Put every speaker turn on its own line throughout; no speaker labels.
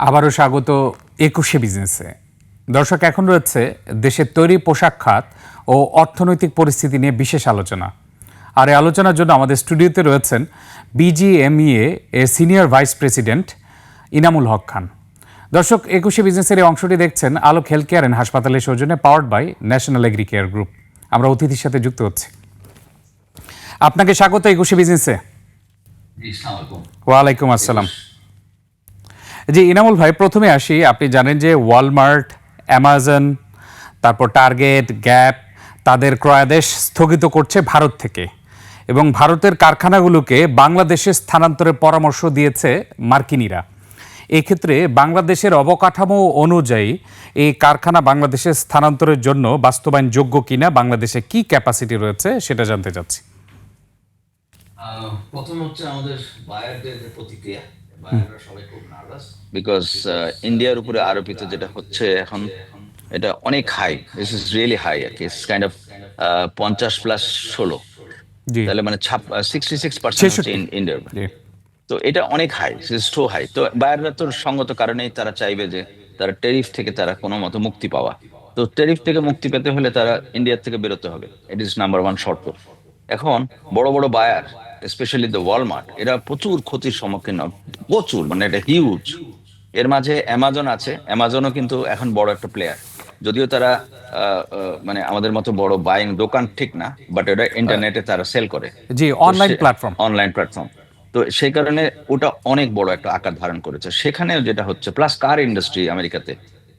আবারও স্বাগত একুশে বিজনেসে। দর্শক এখন রয়েছে দেশের তৈরি পোশাক খাত ও অর্থনৈতিক পরিস্থিতি নিয়ে বিশেষ আলোচনা। আর এই আলোচনার জন্য আমাদের স্টুডিওতে রয়েছেন বিজিএমইএ এর senior vice president Inamul Haque Khan. দর্শক একুশে বিজনেসের এই অংশটি দেখছেন আলোক হেলথ কেয়ার অ্যান্ড হাসপাতালের সৌজন্যে powered by national agri care group. আমরা অতিথির সাথে যুক্ত হচ্ছি। আপনাকে স্বাগত একুশে বিজনেসে। ওয়ালাইকুম আসসালাম। জি, ইনামুল ভাই, প্রথমে আসি। আপনি জানেন যে ওয়ালমার্ট অ্যামাজন তারপর টার্গেট গ্যাপ তাদের ক্রয়াদেশ স্থগিত করছে ভারত থেকে এবং ভারতের কারখানাগুলোকে বাংলাদেশে স্থানান্তরের পরামর্শ দিয়েছে মার্কিনিরা। এক্ষেত্রে বাংলাদেশের অবকাঠামো অনুযায়ী এই কারখানা বাংলাদেশে স্থানান্তরের জন্য বাস্তবায়ন যোগ্য কিনা, বাংলাদেশে কি ক্যাপাসিটি রয়েছে সেটা জানতে চাচ্ছি।
প্রথম হচ্ছে আমাদের বায়ারদের যে প্রতিক্রিয়া। বিকজ ইন্ডিয়ার উপরে আরোপিত যেটা হচ্ছে এখন এটা অনেক high this is really high আর কি ইটস কাইন্ড অফ পঞ্চাশ প্লাস ষোলো। তাহলে মানে সিক্সটি সিক্স পার্সেন্ট ইন্ডিয়ার তো এটা অনেক হাই টু হাই তো বায়াররা তো সঙ্গত কারণেই তারা চাইবে যে তারা টেরিফ থেকে তারা কোনো মতো মুক্তি পাওয়া। তো টেরিফ থেকে মুক্তি পেতে হলে তারা ইন্ডিয়ার থেকে বেরোতে হবে। ইট ইজ নাম্বার ওয়ান শর্ত এখন বড় বড় বায়ার স্পেশালি দ্য ওয়ালমার্ট এরা প্রচুর ক্ষতির সম্মুখীন প্রচুর মানে এটা হিউজ এর মাঝে অ্যামাজন আছে। অ্যামাজনও কিন্তু এখন বড় একটা প্লেয়ার যদিও তারা মানে আমাদের মতো বড় বাইং দোকান ঠিক না বাট এটা ইন্টারনেটে তারা সেল করে।
জি অনলাইন প্ল্যাটফর্ম
অনলাইন প্ল্যাটফর্ম তো সেই কারণে ওটা অনেক বড় একটা আকার ধারণ করেছে। সেখানেও যেটা হচ্ছে প্লাস কার ইন্ডাস্ট্রি আমেরিকাতে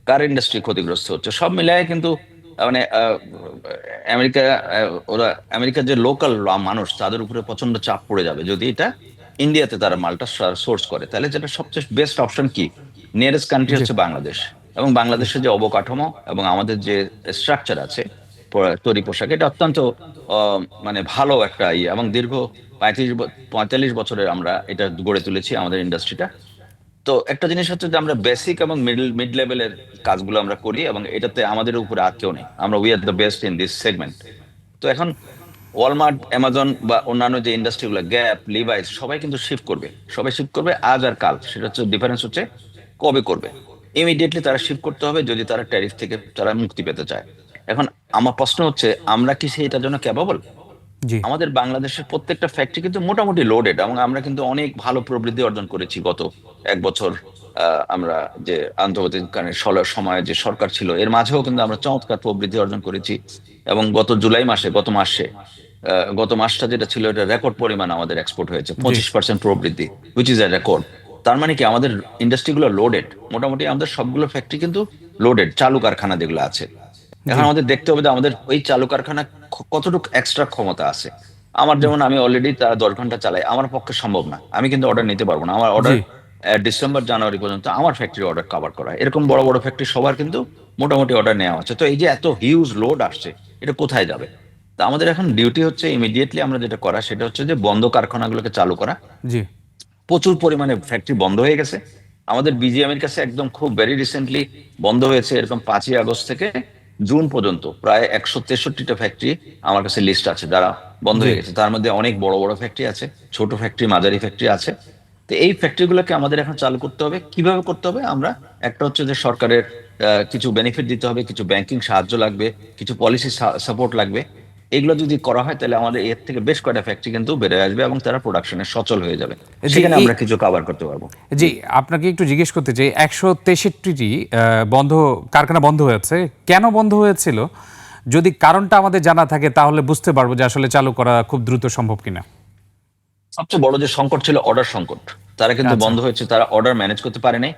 কার ইন্ডাস্ট্রি ক্ষতিগ্রস্ত হচ্ছে। সব মিলায় কিন্তু মানে আমেরিকা ওরা আমেরিকার যে লোকাল মানুষ তাদের উপরে প্রচণ্ড চাপ পড়ে যাবে। যদি এটা ইন্ডিয়াতে তারা মালটা সোর্স করে তাহলে যেটা সবচেয়ে বেস্ট অপশন কি? নিয়ারেস্ট কান্ট্রি হচ্ছে বাংলাদেশ। এবং বাংলাদেশের যে অবকাঠামো এবং আমাদের যে স্ট্রাকচার আছে তৈরি পোশাক এটা অত্যন্ত মানে ভালো একটা ইয়ে। এবং দীর্ঘ পঁয়ত্রিশ পঁয়তাল্লিশ বছরের আমরা এটা গড়ে তুলেছি আমাদের ইন্ডাস্ট্রিটা তো একটা জিনিস হচ্ছে যে আমরা বেসিক এবং মিডল মিড লেভেলের কাজগুলো আমরা করি এবং এটাতে আমাদের উপরে আর কেউ নেই। আমরা we are the best in this segment তো এখন ওয়ালমার্ট অ্যামাজন বা অন্যান্য যে ইন্ডাস্ট্রিগুলো গ্যাপ লিভাইস সবাই কিন্তু শিফট করবে। সবাই শিফট করবে আজ আর কাল। সেটা হচ্ছে ডিফারেন্স হচ্ছে কবে করবে। ইমিডিয়েটলি তারা শিফট করতে হবে যদি তারা ট্যারিফ থেকে তারা মুক্তি পেতে চায়। এখন আমার প্রশ্ন হচ্ছে, আমরা কি সেটার জন্য ক্যাপাবল আমাদের বাংলাদেশের প্রত্যেকটা ফ্যাক্টরি কিন্তু মোটামুটি লোডেড এবং আমরা কিন্তু অনেক ভালো প্রবৃদ্ধি অর্জন করেছি গত এক বছর আমরা যে আন্তর্জাতিক সময়ে যে সরকার ছিল এর মাঝেও কিন্তু আমরা চমৎকার প্রবৃদ্ধি অর্জন করেছি এবং গত জুলাই মাসে গত মাসে গত মাসটা যেটা ছিল এটা রেকর্ড পরিমাণ আমাদের এক্সপোর্ট হয়েছে পঁচিশ পার্সেন্ট প্রবৃদ্ধি উইচ ইজ এ রেকর্ড তার মানে কি আমাদের ইন্ডাস্ট্রিগুলো লোডেড মোটামুটি আমাদের সবগুলো ফ্যাক্টরি কিন্তু লোডেড চালু কারখানা যেগুলো আছে। এখন আমাদের দেখতে হবে আমাদের ওই চালু কারখানা কতটুকু এক্সট্রা ক্ষমতা আছে। আমার যেমন আমি অলরেডি তারা দশ ঘণ্টা চালাই আমার পক্ষে সম্ভব না। আমি কিন্তু অর্ডার নিতে পারব না। আমার অর্ডার ডিসেম্বর জানুয়ারি পর্যন্ত আমার ফ্যাক্টরি অর্ডার কভার করা। এরকম বড় বড় ফ্যাক্টরি সবার কিন্তু মোটামুটি অর্ডার নেওয়া হচ্ছে তো এই যে এত হিউজ লোড আসছে এটা কোথায় যাবে? তা আমাদের এখন ডিউটি হচ্ছে ইমিডিয়েটলি আমরা যেটা করা সেটা হচ্ছে যে বন্ধ কারখানাগুলোকে চালু করা।
জি।
প্রচুর পরিমাণে ফ্যাক্টরি বন্ধ হয়ে গেছে। আমাদের বিজিএমের কাছে একদম খুব ভেরি রিসেন্টলি বন্ধ হয়েছে এরকম পাঁচই আগস্ট থেকে। জুন পর্যন্ত প্রায় একশো তেষট্টিটা ফ্যাক্টরি আমার কাছে লিস্ট আছে যারা বন্ধ হয়ে গেছে। তার মধ্যে অনেক বড় বড় ফ্যাক্টরি আছে ছোট ফ্যাক্টরি মাঝারি ফ্যাক্টরি আছে। তো এই ফ্যাক্টরিগুলোকে আমাদের এখন চালু করতে হবে। কীভাবে করতে হবে? আমরা একটা হচ্ছে যে সরকারের কিছু বেনিফিট দিতে হবে কিছু ব্যাংকিং সাহায্য লাগবে কিছু পলিসি সাপোর্ট লাগবে। এগুলো যদি করা হয় তাহলে আমাদের এর থেকে বেশ কয়টা ফ্যাক্টরি কিন্তু বেড়ে আসবে এবং তারা প্রোডাকশনে সচল হয়ে যাবে। সেখানে আমরা কিছু কভার করতে পারব।
জি আপনাকে একটু জিজ্ঞেস করতে চাই একশো তেষট্টিটি বন্ধ কারখানা বন্ধ হয়েছে? কেন বন্ধ হয়েছিল? যদি কারণটা আমাদের জানা থাকে তাহলে বুঝতে পারব যে আসলে চালু করা খুব দ্রুত সম্ভব কিনা।
সবচেয়ে বড় যে সংকট ছিল অর্ডার সংকট তারা কিন্তু
আচ্ছা।
বন্ধ হয়েছে তারা অর্ডার ম্যানেজ করতে পারে নাই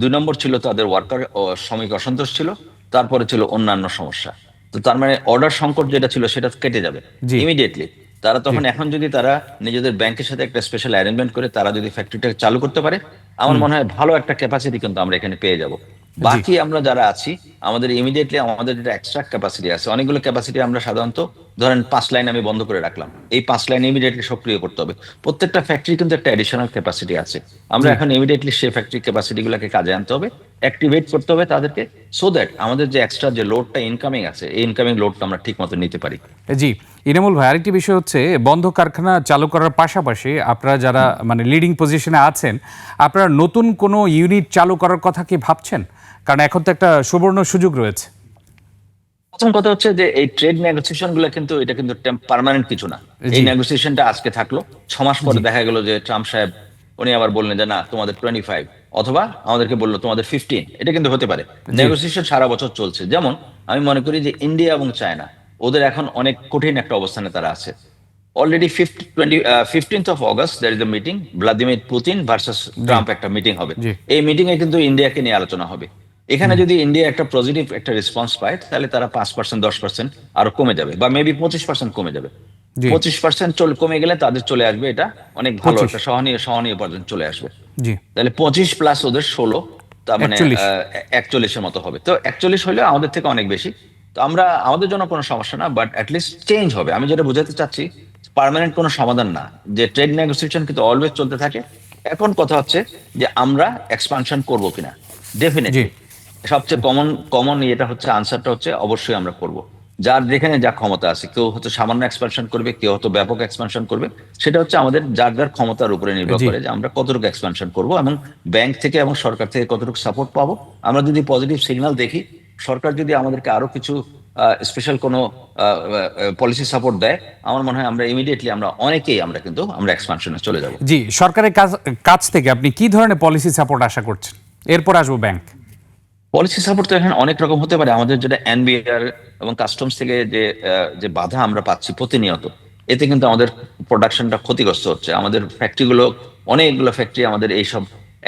দুই নম্বর ছিল তাদের ওয়ার্কার শ্রমিক অসন্তোষ ছিল তারপরে ছিল অন্যান্য সমস্যা। তো তার মানে অর্ডার সংকট যেটা ছিল সেটা কেটে যাবে। ইমিডিয়েটলি তারা তখন এখন যদি তারা নিজেদের ব্যাংকের সাথে একটা স্পেশাল অ্যারেঞ্জমেন্ট করে তারা যদি ফ্যাক্টরিটা চালু করতে পারে আমার মনে হয় ভালো একটা ক্যাপাসিটি কিন্তু আমরা এখানে পেয়ে যাব। বাকি আমরা যারা আছি আমাদের ইমিডিয়েটলি আমাদের যেটা এক্সট্রা ক্যাপাসিটি আছে অনেকগুলো ক্যাপাসিটি আমরা সাধারণত ধরেন পাঁচ লাইন আমি বন্ধ করে রাখলাম। এই পাঁচ লাইন ইমিডিয়েটলি সক্রিয় করতে হবে। প্রত্যেকটা ফ্যাক্টরি কিন্তু একটা অ্যাডিশনাল ক্যাপাসিটি আছে। আমরা এখন ইমিডিয়েটলি সেই ফ্যাক্টরি ক্যাপাসিটি গুলোকে কাজে আনতে হবে অ্যাক্টিভেট করতে হবে তাদেরকে সো দ্যাট আমাদের যে এক্সট্রা যে লোডটা ইনকামিং আছে এই ইনকামিং লোডটা আমরা ঠিক মতো নিতে পারি।
জি। ইনামুল ভাই আরেকটি বিষয় হচ্ছে বন্ধ কারখানা চালু করার পাশাপাশি আপনারা যারা মানে লিডিং পজিশনে আছেন আপনারা নতুন কোনো ইউনিট চালু করার কথা কি ভাবছেন? কারণ এখন তো একটা সুবর্ণ সুযোগ রয়েছে।
প্রথম কথা হচ্ছে যে এই ট্রেড নেগোসিয়েশনগুলো কিন্তু এটা কিন্তু পার্মানেন্ট কিছু না। এই নেগোসিয়েশনটা আজকে থাকল। ছ মাস পরে দেখা গেল যে ট্রাম্প সাহেব উনি আবার বললেন যে না তোমাদের টোয়েন্টি ফাইভ অথবা আমাদেরকে বলল তোমাদের ফিফটিন এটা কিন্তু হতে পারে। নেগোসিয়েশন সারা বছর চলছে। যেমন আমি মনে করি যে ইন্ডিয়া এবং চায়না ওদের এখন অনেক কঠিন একটা অবস্থানে তারা আছে। Already fifty twenty fifteenth of August there is the meeting Vladimir Putin versus Trump একটা মিটিং হবে। এই মিটিং এ কিন্তু ইন্ডিয়াকে নিয়ে আলোচনা হবে। এখানে যদি ইন্ডিয়া একটা পজিটিভ একটা রেসপন্স পায় তাহলে তারা পাঁচ পার্সেন্ট দশ পার্সেন্ট আরও কমে যাবে বা মেবি পঁচিশ পার্সেন্ট কমে যাবে। পঁচিশ পার্সেন্ট চল কমে গেলে তাদের চলে আসবে এটা অনেক ভালো একটা সহনীয় সহনীয় পর্যন্ত চলে আসবে। তাহলে পঁচিশ প্লাস ওদের ষোলো তার মানে
41
একচল্লিশের মতো হবে। তো একচল্লিশ হলে আমাদের থেকে অনেক বেশি। তো আমরা আমাদের জন্য কোনো সমস্যা না বাট অ্যাটলিস্ট চেঞ্জ হবে। আমি যেটা বোঝাতে চাচ্ছি পার্মানেন্ট কোনো সমাধান না যে ট্রেড নেগোসিয়েশন কিন্তু অলওয়েজ চলতে থাকে। এখন কথা হচ্ছে যে আমরা এক্সপানশন করব কিনা ডেফিনেটলি সবচেয়ে কমন কমন এটা হচ্ছে আনসারটা হচ্ছে অবশ্যই আমরা করব। যার যেখানে যা ক্ষমতা আছে কেউ হয়তো সামান্য এক্সপানশন করবে কেউ হয়তো ব্যাপক এক্সপানশন করবে সেটা হচ্ছে আমাদের যার যার ক্ষমতার উপরে নির্ভর করে যে আমরা কতটুকু এক্সপানশন করব এবং ব্যাংক থেকে এবং সরকার থেকে কতটুকু সাপোর্ট পাবো। আমরা যদি পজিটিভ সিগন্যাল দেখি সরকার যদি আমাদেরকে আরও কিছু স্পেশাল কোনো পলিসি সাপোর্ট দেয় আমার মনে হয় আমরা ইমিডিয়েটলি আমরা অনেকেই আমরা কিন্তু আমরা এক্সপানশনে চলে যাব।
জি সরকারের কাছ থেকে আপনি কি ধরনের পলিসি সাপোর্ট আশা করছেন? এরপর আসব ব্যাংক
পলিসি সাপোর্ট তো এখানে অনেক রকম হতে পারে। আমাদের যেটা এনবিআর এবং কাস্টমস থেকে যে যে বাধা আমরা পাচ্ছি প্রতিনিয়ত এতে কিন্তু আমাদের প্রোডাকশনটা ক্ষতিগ্রস্ত হচ্ছে। আমাদের ফ্যাক্টরিগুলো অনেকগুলো ফ্যাক্টরি আমাদের এইসব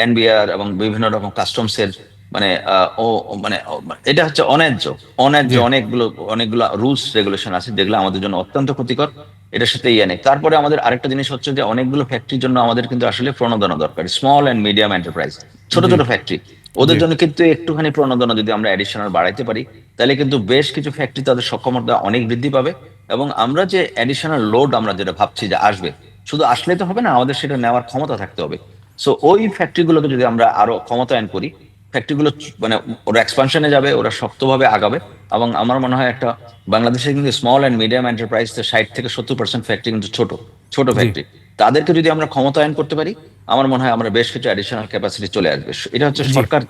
এনবিআর এবং বিভিন্ন রকম কাস্টমস এর মানে আহ, ও মানে এটা হচ্ছে অন্যায্য। অন্যায্য অনেকগুলো অনেকগুলো রুলস রেগুলেশন আছে যেগুলো আমাদের জন্য অত্যন্ত ক্ষতিকর। এটার সাথে ইয়ে নেই। তারপরে আমাদের আরেকটা জিনিস হচ্ছে যে অনেকগুলো ফ্যাক্টরির জন্য আমাদের কিন্তু আসলে প্রণোদনা দরকার। স্মল এন্ড মিডিয়াম এন্টারপ্রাইজ ছোট ছোট ফ্যাক্টরি ওদের জন্য কিন্তু একটুখানি প্রণোদনা যদি আমরা অ্যাডিশনাল বাড়াইতে পারি তাহলে কিন্তু বেশ কিছু ফ্যাক্টরি তাদের সক্ষমতা অনেক বৃদ্ধি পাবে। এবং আমরা যে অ্যাডিশনাল লোড আমরা যেটা ভাবছি যে আসবে শুধু আসলে তো হবে না আমাদের সেটা নেওয়ার ক্ষমতা থাকতে হবে। সো ওই ফ্যাক্টরিগুলোকে যদি আমরা আরও ক্ষমতায়ন করি ফ্যাক্টরিগুলো মানে ওরা এক্সপানশনে যাবে ওরা শক্তভাবে আগাবে এবং আমার মনে হয় একটা বাংলাদেশে কিন্তু স্মল অ্যান্ড মিডিয়াম এন্টারপ্রাইজ ষাট থেকে সত্তর পার্সেন্ট ফ্যাক্টরি কিন্তু ছোট ছোট ফ্যাক্টরি তাদেরকে যদি আমরা ক্ষমতায়ন করতে পারি আমার মনে হয় আমরা বেশ কিছু অ্যাডিশনাল ক্যাপাসিটি চলে আসবে। এটা হচ্ছে সরকার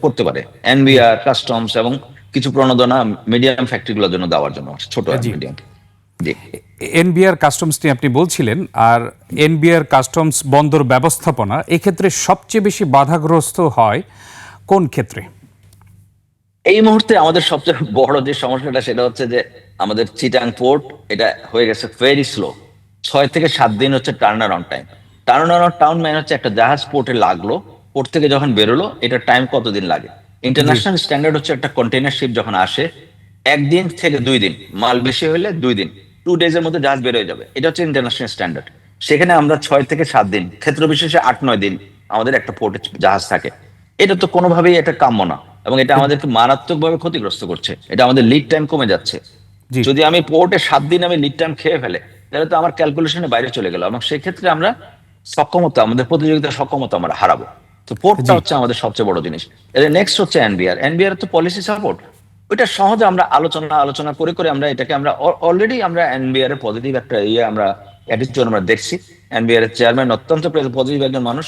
করতে পারে। এনবিআর কাস্টমস এবং কিছু প্রণোদনা মিডিয়াম ফ্যাক্টরিগুলোর জন্য দেওয়ার জন্য ছোট মিডিয়াম
এনবিআর কাস্টমস নিয়ে আপনি বলছিলেন আর এনবিআর কাস্টমস বন্দর ব্যবস্থাপনা এক্ষেত্রে সবচেয়ে বেশি বাধাগ্রস্ত হয় কোন ক্ষেত্রে?
এই মুহূর্তে আমাদের সবচেয়ে বড় যে সমস্যাটা সেটা হচ্ছে যে আমাদের চিটাং পোর্ট এটা হয়ে গেছে ভেরি স্লো ছয় থেকে সাত দিন হচ্ছে turn on time turn on town মানে হচ্ছে একটা জাহাজ পোর্টে লাগল। পোর্ট থেকে যখন বেরোলো এটা টাইম কতদিন লাগে? ইন্টারন্যাশনাল স্ট্যান্ডার্ড হচ্ছে একটা কন্টেনার শিপ যখন আসে একদিন থেকে দুই দিন মাল বেশি হলে দুই দিন টু ডেজ এর মধ্যে জাহাজ বেরোয় যাবে। এটা হচ্ছে ইন্টারন্যাশনাল স্ট্যান্ডার্ড সেখানে আমরা ছয় থেকে সাত দিন ক্ষেত্র বিশেষে আট নয় দিন আমাদের একটা পোর্টে জাহাজ থাকে। এটা তো কোনোভাবেই এটা কাম্য না। এবং এটা আমাদেরকে মারাত্মকভাবে ক্ষতিগ্রস্ত করছে। এটা আমাদের লিড টাইম কমে যাচ্ছে। যদি আমি পোর্টে সাত দিন আমি লিড টাইম খেয়ে ফেলে তাহলে তো আমার ক্যালকুলেশনের বাইরে চলে গেল। এবং সেক্ষেত্রে আমরা সক্ষমতা আমাদের প্রতিযোগিতার সক্ষমতা আমরা হারাবো। তো পোর্টটা হচ্ছে আমাদের সবচেয়ে বড় জিনিস। এর নেক্সট হচ্ছে এনবিআর এনবিআর তো পলিসি সাপোর্ট ওইটা সহজে আমরা আলোচনা আলোচনা করে করে আমরা এটাকে আমরা অলরেডি আমরা এনবিআর এর পজিটিভ একটা ইয়ে আমরা অ্যাটিটিউড আমরা দেখছি। এনবিআর এর চেয়ারম্যান অত্যন্ত পজিটিভ একজন মানুষ।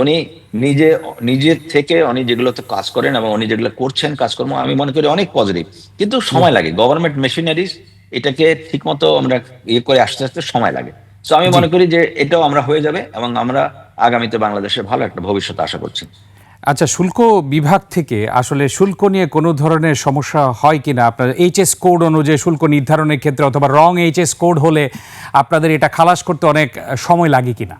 উনি নিজে নিজের থেকে উনি যেগুলোতে কাজ করেন এবং উনি যেগুলো করছেন কাজকর্ম আমি মনে করি অনেক পজিটিভ কিন্তু সময় লাগে। গভর্নমেন্ট মেশিনারিজ এটাকে ঠিকমতো আমরা ইয়ে করে আসতে আসতে সময় লাগে। তো আমি মনে করি যে এটাও আমরা হয়ে যাবে এবং আমরা আগামীতে বাংলাদেশের ভালো একটা ভবিষ্যৎ আশা করছি।
আচ্ছা শুল্ক বিভাগ থেকে আসলে শুল্ক নিয়ে কোনো ধরনের সমস্যা হয় কি না আপনার এইচএস কোড অনুযায়ী শুল্ক নির্ধারণের ক্ষেত্রে অথবা রং এইচএস কোড হলে আপনাদের এটা খালাস করতে অনেক সময় লাগে কিনা?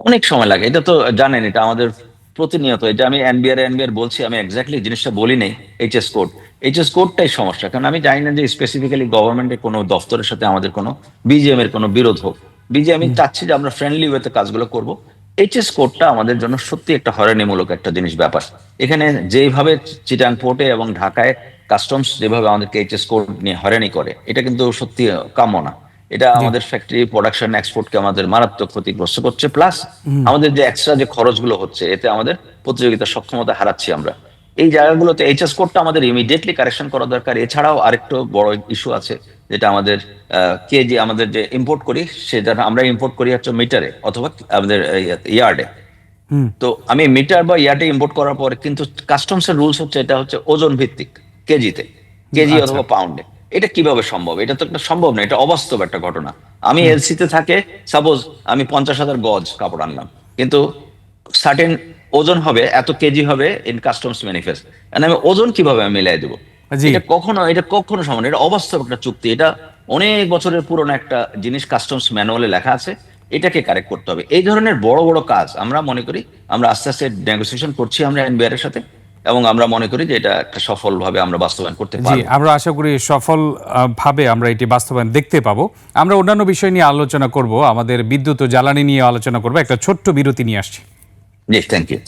অনেক সময় লাগে এটা তো জানেন এটা আমাদের প্রতিনিয়ত এটা আমি এনবিআর এনবিআর বলছি আমি এক্স্যাক্টলি জিনিসটা বলি নেই এইচএস কোড এইচএস কোডটাই সমস্যা কারণ আমি জানি না যে স্পেসিফিক্যালি গভর্নমেন্টের কোনো দপ্তরের সাথে আমাদের কোনো বিজিএম এর কোনো বিরোধ হোক। বিজিএম আমি চাচ্ছি যে আমরা ফ্রেন্ডলি ওয়েতে কাজগুলো করব। এইচএস কোডটা আমাদের জন্য সত্যি একটা হয়রানিমূলক একটা জিনিস ব্যাপার। এখানে যেভাবে চিটাং পোর্টে এবং ঢাকায় কাস্টমস যেভাবে আমাদেরকে এইচএস কোড নিয়ে হয়রানি করে এটা কিন্তু সত্যি কাম্য না। এটা আমাদের ফ্যাক্টরি প্রোডাকশন এক্সপোর্টকে আমাদের মারাত্মক ক্ষতিগ্রস্ত করছে। প্লাস আমাদের যে এক্সট্রা যে খরচগুলো হচ্ছে এতে আমাদের প্রতিযোগিতা সক্ষমতা হারাচ্ছি আমরা। এই জায়গাগুলোতে এইচএস কোডটা আমাদের ইমিডিয়েটলি কারেকশন করা দরকার। এছাড়াও আরেকটু বড় ইস্যু আছে যেটা আমাদের কে যে আমাদের যে ইম্পোর্ট করি সেটা আমরা ইম্পোর্ট করি হচ্ছে মিটারে অথবা আমাদের ইয়ার্ডে তো আমি মিটার বা ইয়ার্ডে ইম্পোর্ট করার পরে কিন্তু কাস্টমস এর রুলস হচ্ছে এটা হচ্ছে ওজন ভিত্তিক কেজিতে। কেজি
আচ্ছা।
অথবা পাউন্ডে এটা কীভাবে সম্ভব? এটা তো একটা সম্ভব না এটা অবাস্তব একটা ঘটনা। আমি এলসি তে থাকে সাপোজ আমি পঞ্চাশ হাজার গজ কাপড় আনলাম কিন্তু সার্টেন ওজন হবে এত কেজি হবে ইন কাস্টমস ম্যানিফেস্ট আমি ওজন কীভাবে আমি মিলাই দেবো? এটা কখনো এটা কখনো সমান না। এটা অবাস্তব একটা চুক্তি এটা অনেক বছরের পুরনো একটা জিনিস কাস্টমস ম্যানুয়ালে লেখা আছে এটাকে কারেক্ট করতে হবে। এই ধরনের বড় বড় কাজ আমরা মনে করি আমরা আস্তে আস্তে নেগোসিয়েশন করছি আমরা এনবিআর এর সাথে এবং আমরা মনে করি যে এটা একটা সফলভাবে আমরা বাস্তবায়ন করতে
জি
পারব।
আমরা আশা করি সফল ভাবে আমরা এটি বাস্তবায়ন দেখতে পাবো। আমরা অন্যান্য বিষয় নিয়ে আলোচনা করব। আমাদের বিদ্যুৎ ও জ্বালানি নিয়ে আলোচনা করব। একটা ছোট্ট বিরতি নিয়ে আসছি।
জি থ্যাংক ইউ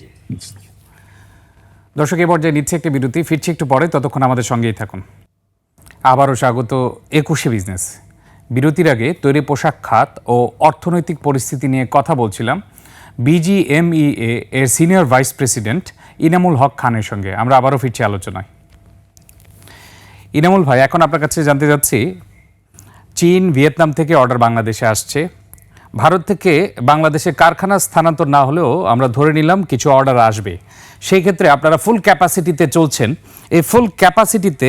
দর্শক এ পর্যায়ে নিচ্ছে একটি বিরতি। ফিরছি একটু পরে। ততক্ষণ আমাদের সঙ্গেই থাকুন। আবারও স্বাগত একুশে বিজনেস। বিরতির আগে তৈরি পোশাক খাত ও অর্থনৈতিক পরিস্থিতি নিয়ে কথা বলছিলাম। বিজিএমইএ এর senior vice president Inamul Haque খানের সঙ্গে। আমরা আবারও ফিরছি আলোচনায়। ইনামুল ভাই, এখন আপনার কাছে জানতে চাচ্ছি, চীন ভিয়েতনাম থেকে অর্ডার বাংলাদেশে আসছে। ভারত থেকে বাংলাদেশে কারখানা স্থানান্তর না হলেও আমরা ধরে নিলাম কিছু অর্ডার আসবে। সেই ক্ষেত্রে আপনারা ফুল ক্যাপাসিটিতে চলছেন। এই ফুল ক্যাপাসিটিতে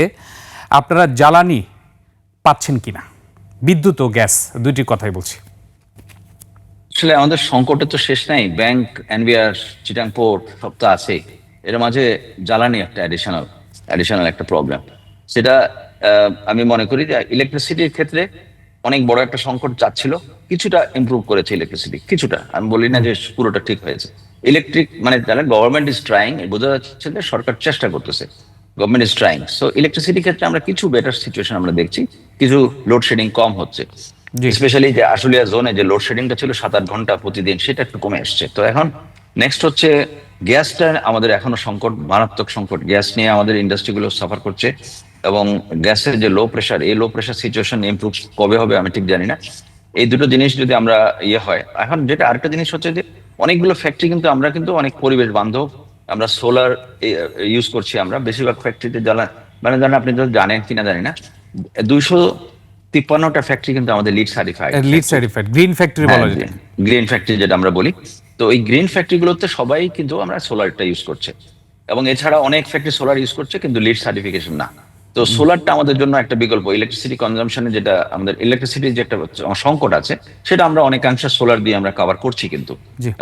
আপনারা জ্বালানি পাচ্ছেন কিনা? বিদ্যুৎ ও গ্যাস, দুইটি কথাই বলছি।
আসলে আমাদের সংকটের তো শেষ নাই। ব্যাংক, এনবিআর চিটাং পোর্ট সব তো আছেই। এর মাঝে জ্বালানি একটা অ্যাডিশনাল অ্যাডিশনাল একটা প্রবলেম সেটা আমি মনে করি যে ইলেকট্রিসিটির ক্ষেত্রে অনেক বড় একটা সংকট যাচ্ছিল কিছুটা ইমপ্রুভ করেছে ইলেকট্রিসিটি কিছুটা। আমি বলি না যে পুরোটা ঠিক হয়েছে। ইলেকট্রিক মানে যারা গভর্নমেন্ট ইজ ট্রাইং বোঝা যাচ্ছে যে সরকার চেষ্টা করতেছে। গভর্নমেন্ট ইজ ট্রাইং সো ইলেকট্রিসিটির ক্ষেত্রে আমরা কিছু বেটার সিচুয়েশন আমরা দেখছি কিছু লোডশেডিং কম হচ্ছে। স্পেশালি যে আশুলিয়া জোনে যে লোডশেডিংটা ছিল সাত আট ঘণ্টা প্রতিদিন সেটা একটু কমে এসছে তো এখন নেক্সট হচ্ছে গ্যাসটা আমাদের এখনও সংকট মারাত্মক সংকট। গ্যাস নিয়ে আমাদের ইন্ডাস্ট্রিগুলো সাফার করছে এবং গ্যাসের যে লো প্রেশার এই লো প্রেশার সিচুয়েশন ইমপ্রুভ কবে হবে আমি ঠিক জানি না। এই দুটো জিনিস যদি আমরা ইয়ে হয় এখন যেটা আরেকটা জিনিস হচ্ছে যে অনেকগুলো ফ্যাক্টরি কিন্তু আমরা কিন্তু অনেক পরিবেশ বান্ধব আমরা সোলার ইউজ করছি আমরা। বেশিরভাগ ফ্যাক্টরিতে জ্বালা মানে জানেন আপনি তো জানেন কিনা জানি না দুইশো তিপ্পান্নটা ফ্যাক্টরি কিন্তু আমাদের LEED certified
LEED certified green factory বলা যায়
গ্রিন ফ্যাক্টরি যেটা আমরা বলি। তো এই গ্রিন ফ্যাক্টরি গুলোতে সবাই কিন্তু আমরা সোলারটা ইউজ করছে। এবং এছাড়া অনেক ফ্যাক্টরি সোলার ইউজ করছে কিন্তু লিড সার্টিফিকেশন না। তো সোলারটা আমাদের জন্য একটা বিকল্প। ইলেকট্রিসিটি কনজাম্পশনে যেটা আমাদের ইলেকট্রিসিটির যে একটা সংকট আছে সেটা আমরা অনেকাংশে সোলার দিয়ে আমরা কভার করছি কিন্তু।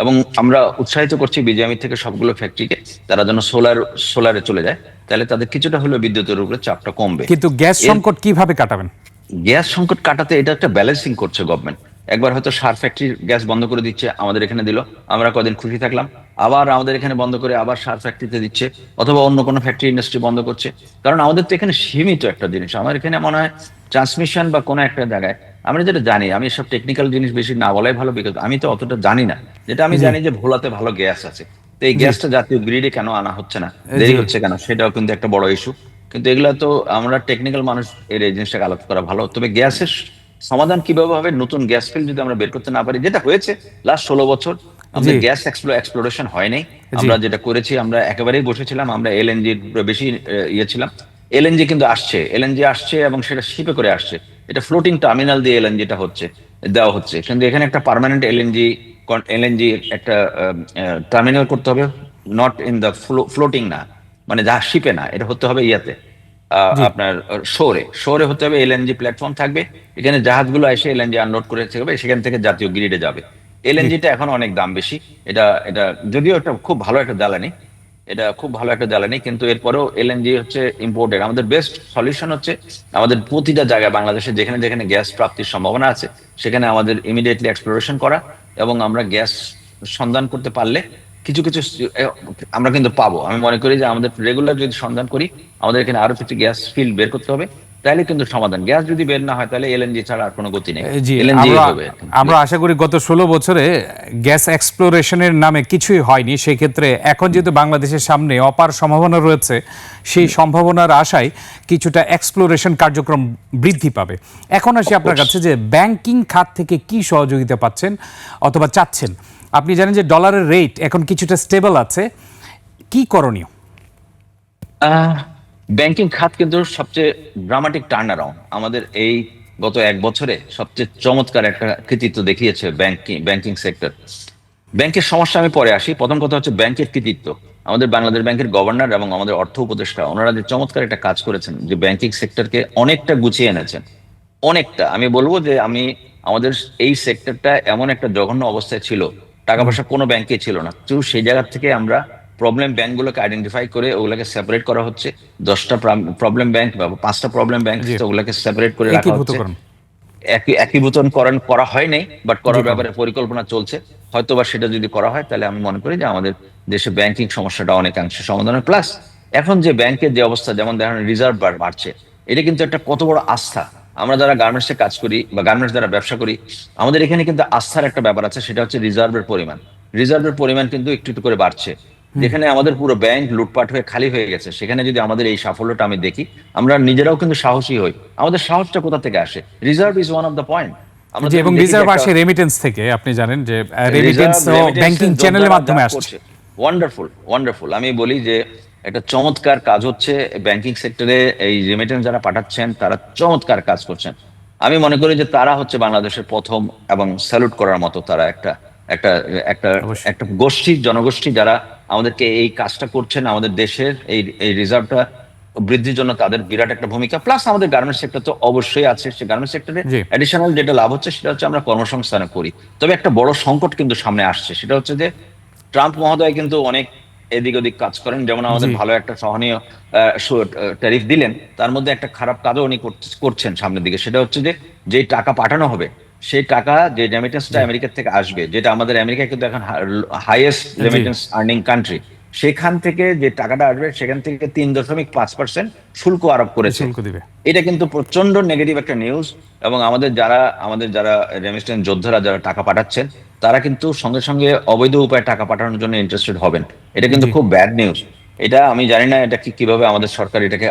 এবং আমরা উৎসাহিত করছি বিজিএমই থেকে সবগুলো ফ্যাক্টরিকে তারা যেন সোলার সোলারে চলে যায়। তাহলে তাদের কিছুটা হলেও বিদ্যুতের উপরে চাপটা কমবে।
কিন্তু গ্যাস সংকট কীভাবে কাটাবেন?
গ্যাস সংকট কাটাতে এটা একটা ব্যালেন্সিং করছে গভর্নমেন্ট একবার হয়তো সার ফ্যাক্টরির গ্যাস বন্ধ করে দিচ্ছে আমাদের এখানে দিল। আমরা কদিন খুশি থাকলাম। আবার আমাদের এখানে বন্ধ করে আবার সার ফ্যাক্টরিতে দিচ্ছে অথবা অন্য কোনো ফ্যাক্টরি ইন্ডাস্ট্রি বন্ধ করছে। কারণ আমাদের তো এখানে সীমিত একটা জিনিস। আমার এখানে মনে হয় ট্রান্সমিশন বা কোনো একটা জায়গায় আমরা যেটা জানি আমি সব টেকনিক্যাল জিনিস বেশি না বলাই ভালো বিকজ আমি তো অতটা জানি না। যেটা আমি জানি যে ভোলাতে ভালো গ্যাস আছে। তো এই গ্যাসটা জাতীয় গ্রিডে কেন আনা হচ্ছে না? দেরি হচ্ছে কেন? সেটাও কিন্তু একটা বড় ইস্যু কিন্তু এগুলা তো আমরা টেকনিক্যাল মানুষ এর এই জিনিসটাকে আলোচনা করা ভালো। তবে গ্যাসের সমাধান কীভাবে হবে? নতুন গ্যাস ফিল্ড যদি আমরা বের করতে না পারি যেটা হয়েছে লাস্ট ষোলো বছর আমাদের গ্যাস এক্সপ্লোরেশন হয় নাই। আমরা যেটা করেছি আমরা একেবারেই বসেছিলাম আমরা এলএনজি বেশি ইয়ে ছিলাম। এলএনজি কিন্তু আসছে এলএনজি আসছে এবং সেটা শিপে করে আসছে। এটা ফ্লোটিং টার্মিনাল দিয়ে এলএনজিটা হচ্ছে দেওয়া হচ্ছে। কিন্তু এখানে একটা পার্মানেন্ট এলএনজি এলএনজি একটা টার্মিনাল করতে হবে নট ইন দ্য ফ্লোটিং না। মানে যা শিপে না এটা হতে হবে ইয়াতে। আপনার শোরে। শোরে হতে হবে এলএনজি প্ল্যাটফর্ম থাকবে। এখানে জাহাজগুলো এসে এলএনজি আনলোড করে থাকবে সেখান থেকে জাতীয় গ্রিডে যাবে। এলএনজিটা এখন অনেক দাম বেশি। এটা এটা যদিও একটা খুব ভালো একটা জ্বালানি এটা খুব ভালো একটা জ্বালানি কিন্তু এরপরেও এলএনজি হচ্ছে ইম্পোর্টেড আমাদের বেস্ট সলিউশন হচ্ছে আমাদের প্রতিটা জায়গায় বাংলাদেশে যেখানে যেখানে গ্যাস প্রাপ্তির সম্ভাবনা আছে সেখানে আমাদের ইমিডিয়েটলি এক্সপ্লোরেশন করা এবং আমরা গ্যাস সন্ধান করতে পারলে কিছু কিছু আমরা কিন্তু পাবো। আমি মনে করি যে আমাদের রেগুলার যদি সন্ধান করি আমাদের এখানে আরও কিছু গ্যাস ফিল্ড বের করতে হবে তাহলে কিন্তু সমাধান। গ্যাস যদি বের না হয় তাহলে এলএনজি ছাড়া আর কোনো গতি নেই। এলএনজি হবে
আমরা আশা করি গত ষোলো বছরে গ্যাস এক্সপ্লোরেশনের নামে কিছুই হয়নি। সেই ক্ষেত্রে এখন যেহেতু বাংলাদেশের সামনে অপার সম্ভাবনা রয়েছে সেই সম্ভাবনার আশায় কিছুটা এক্সপ্লোরেশন কার্যক্রম বৃদ্ধি পাবে। এখন আসি আপনার কাছে যে ব্যাংকিং খাত থেকে কি সহযোগিতা পাচ্ছেন অথবা চাচ্ছেন। আপনি জানেন যে ডলারের রেট এখন কিছুটা স্টেবল আছে। কি করণীয়?
ব্যাংকিং খাত কিন্তু সবচেয়ে ড্রামাটিক টার্ন অ্যারাউন্ড আমাদের এই গত এক বছরে সবচেয়ে চমৎকার একটা কৃতিত্ব দেখিয়েছে ব্যাংকিং ব্যাংকিং সেক্টর ব্যাংকের সমস্যা আমি পরে আসি। প্রথম কথা হচ্ছে ব্যাংকের কৃতিত্ব। আমাদের বাংলাদেশ ব্যাংকের গভর্নর এবং আমাদের অর্থ উপদেষ্টা, ওনারা যে চমৎকার একটা কাজ করেছেন যে ব্যাংকিং সেক্টরকে অনেকটা গুছিয়ে এনেছেন। অনেকটা। আমি বলব যে আমি আমাদের এই সেক্টরটা এমন একটা জঘন্য অবস্থায় ছিল টাকা পয়সা কোনো ব্যাংকে ছিল না। তো সেই জায়গা থেকে আমরা প্রবলেম ব্যাংকগুলোকে আইডেন্টিফাই করে ওগুলোকে সেপারেট করা হচ্ছে। দশটা প্রবলেম ব্যাংক বা পাঁচটা প্রবলেম ব্যাংক। ওগুলোকে সেপারেট করে রাখা হচ্ছে। একই একীভূতকরণ করা হয় নাই বাট করার ব্যাপারে পরিকল্পনা চলছে। হয়তো বা সেটা যদি করা হয় তাহলে আমি মনে করি যে আমাদের দেশে ব্যাংকিং সমস্যাটা অনেকাংশে সমাধান প্লাস এখন যে ব্যাংকের যে অবস্থা যেমন দেখেন রিজার্ভ বাড়ছে এটা কিন্তু একটা কত বড় আস্থা। আমরা যারা গার্মেন্টসে কাজ করি বা গার্মেন্টস যারা ব্যবসা করি আমাদের এখানে কিন্তু আস্থার একটা ব্যাপার আছে সেটা হচ্ছে রিজার্ভের পরিমাণ। রিজার্ভের পরিমাণ কিন্তু একটু একটু করে বাড়ছে। যেখানে আমাদের পুরো ব্যাংক লুটপাট হয়ে খালি হয়ে গেছে সেখানে যদি আমাদের এই সাফল্যটা আমি দেখি আমরা নিজেরাও কিন্তু সাহসী হই। আমাদের সাহসটা কোথা থেকে আসে? Reserve is one of the point
এবং রিজার্ভ আসে রেমিটেন্স থেকে আপনি জানেন যে রেমিটেন্স ব্যাংকিং চ্যানেলের মাধ্যমে আসছে।
ওয়ান্ডারফুল ওয়ান্ডারফুল আমি বলি যে একটা চমৎকার কাজ হচ্ছে ব্যাংকিং সেক্টরে এই রেমিটেন্স যারা পাঠাচ্ছেন তারা চমৎকার কাজ করছেন। আমি মনে করি যে তারা হচ্ছে বাংলাদেশের প্রথম এবং স্যালুট করার মতো তারা একটা একটা একটা একটা গোষ্ঠী জনগোষ্ঠী যারা আমাদেরকে এই কাজটা করছেন আমাদের দেশের এই এই রিজার্ভটা বৃদ্ধির জন্য তাদের বিরাট একটা ভূমিকা। প্লাস আমাদের গার্মেন্টস সেক্টর তো অবশ্যই আছে সে গার্মেন্টস সেক্টরে। অ্যাডিশনাল যেটা লাভ হচ্ছে সেটা হচ্ছে আমরা কর্মসংস্থানে করি। তবে একটা বড় সংকট কিন্তু সামনে আসছে সেটা হচ্ছে যে ট্রাম্প মহোদয় কিন্তু অনেক এদিক ওদিক কাজ করেন। যেমন আমাদের ভালো একটা সহনীয় ট্যারিফ দিলেন তার মধ্যে একটা খারাপ কাজও উনি করছেন সামনের দিকে। সেটা হচ্ছে যে যেই টাকা পাঠানো হবে সেই টাকা যে রেমিটেন্সটা আমেরিকা থেকে আসবে যেটা আমাদের আমেরিকা কিন্তু এখন হাইয়েস্ট রেমিটেন্স আর্নিং কান্ট্রি সেখান থেকে যে টাকাটা আসবে সেখান থেকে তিন দশমিক পাঁচ পার্সেন্ট শুল্ক আরোপ করেছে। এটা কিন্তু প্রচণ্ড নেগেটিভ একটা নিউজ এবং আমাদের যারা আমাদের যারা রেমিস্টেন্স যোদ্ধারা যারা টাকা পাঠাচ্ছেন তারা কিন্তু সঙ্গে সঙ্গে অবৈধ উপায়ে টাকা পাঠানোর জন্য ইন্টারেস্টেড হবেন। এটা কিন্তু খুব ব্যাড নিউজ এটা আমি জানি না এটা কি কীভাবে আমাদের সরকার এটাকে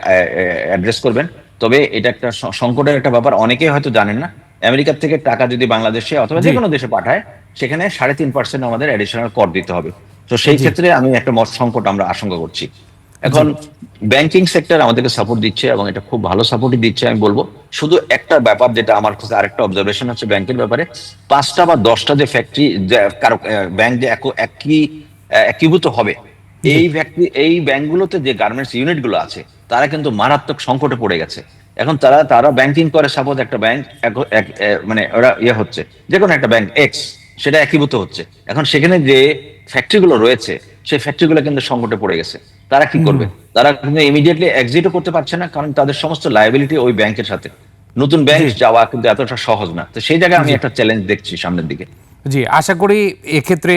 অ্যাড্রেস করবেন। তবে এটা একটা সংকটের একটা ব্যাপার। অনেকেই হয়তো জানেন না। আমেরিকার থেকে টাকা যদি বাংলাদেশে অথবা। যে কোনো দেশে পাঠায় সেখানে সাড়ে তিন পার্সেন্ট আমাদের অ্যাডিশনাল কর দিতে হবে। তো সেই ক্ষেত্রে আমি একটা মত সংকট আমরা আশঙ্কা করছি। এখন ব্যাংকিং সেক্টর আমাদেরকে সাপোর্ট দিচ্ছে এবং এটা খুব ভালো সাপোর্টই দিচ্ছে আমি বলব। শুধু একটা ব্যাপার যেটা আমার কাছে আরেকটা অবজারভেশন হচ্ছে ব্যাংকের ব্যাপারে। পাঁচটা বা দশটা যে ফ্যাক্টরি ব্যাংক যে একই একীভূত হবে এই ফ্যাক্টরি এই ব্যাংকগুলোতে যে গার্মেন্টস ইউনিটগুলো আছে তারা কিন্তু মারাত্মক সংকটে পড়ে গেছে। এখন তারা তারা ব্যাংকিং করে সাপোজ একটা ব্যাংক মানে ওরা ইয়ে হচ্ছে যে কোনো একটা ব্যাংক এক্স সেটা একীভূত হচ্ছে। এখন সেখানে যে ফ্যাক্টরি গুলো রয়েছে সেই ফ্যাক্টরি গুলো কিন্তু সংকটে পড়ে গেছে। তারা কি করবে? তারা কিন্তু ইমিডিয়েটলি এক্সিটও করতে পারছে না কারণ তাদের সমস্ত লাইবিলিটি ওই ব্যাংকের সাথে। নতুন ব্যাংক যাওয়া কিন্তু এতটা সহজ না। তো সেই জায়গায় আমি একটা চ্যালেঞ্জ দেখছি সামনের দিকে।
জি আশা করি এক্ষেত্রে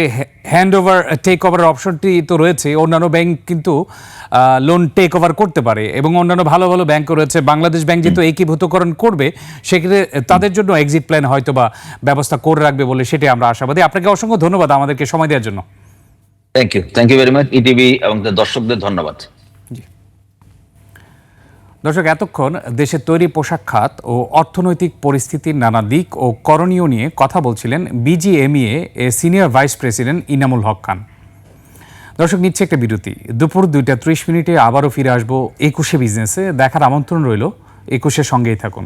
হ্যান্ড ওভার টেক ওভারের অপশনটি তো রয়েছে। অন্যান্য ব্যাংক কিন্তু লোন টেক ওভার করতে পারে এবং অন্যান্য ভালো ভালো ব্যাংকও রয়েছে। বাংলাদেশ ব্যাংক যেহেতু একীভূতকরণ করবে সেক্ষেত্রে তাদের জন্য এক্সিট প্ল্যান হয়তো বা ব্যবস্থা করে রাখবে বলে সেটি আমরা আশাবাদী। আপনাকে অসংখ্য ধন্যবাদ আমাদেরকে সময় দেওয়ার জন্য।
Thank you thank you very much ETV এবং দর্শকদের ধন্যবাদ।
দর্শক, এতক্ষণ দেশের তৈরি পোশাক খাত ও অর্থনৈতিক পরিস্থিতির নানা দিক ও করণীয় নিয়ে কথা বলছিলেন বিজিএমইএ এ senior vice president Inamul Haque Khan. দর্শক, নিচ্ছে একটা বিরতি। দুপুর দুইটা ত্রিশ মিনিটে আবারও ফিরে আসব একুশে বিজনেসে। দেখার আমন্ত্রণ রইল। একুশের সঙ্গেই থাকুন।